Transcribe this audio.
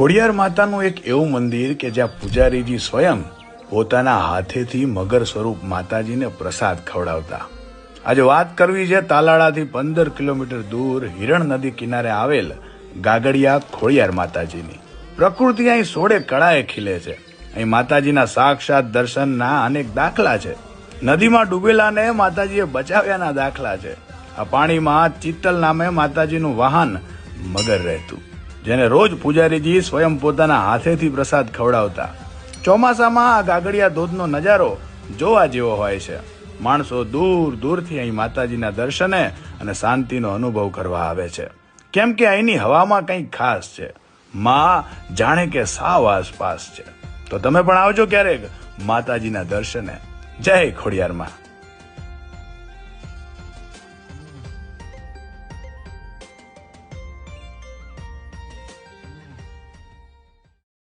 ખોડિયાર માતાનું એક એવું મંદિર કે જ્યાં પૂજારીજી સ્વયં પોતાના હાથેથી મગર સ્વરૂપ માતાજીને પ્રસાદ ખવડાવતા. આજે વાત કરવી છે તાલાળાથી પંદર કિલોમીટર દૂર હિરણ નદી કિનારે આવેલ ગાગડિયા ખોડિયાર માતાજીની. પ્રકૃતિ અહીં સોળે કળાએ ખીલે છે. અહીં માતાજીના સાક્ષાત દર્શનના અનેક દાખલા છે. નદીમાં ડૂબેલાને માતાજીએ બચાવ્યાના દાખલા છે. આ પાણીમાં ચિત્તલ નામે માતાજીનું વાહન મગર રહેતું. જેને રોજ પૂજારીજી સ્વયં પોતાના હાથેથી પ્રસાદ ખવડાવતા. ચોમાસામાં આ ગાગડિયા ધોધનો નજારો જોવા જેવો હોય છે. માણસો દૂર દૂરથી અહીં માતાજીના દર્શને અને શાંતિનો અનુભવ કરવા આવે છે. કેમ કે અહીંની હવામાં કંઈક ખાસ છે. માં જાણે કે સાવ આસપાસ છે. તો તમે પણ આવજો ક્યારેક માતાજીના દર્શને. જય ખોડિયારમાં.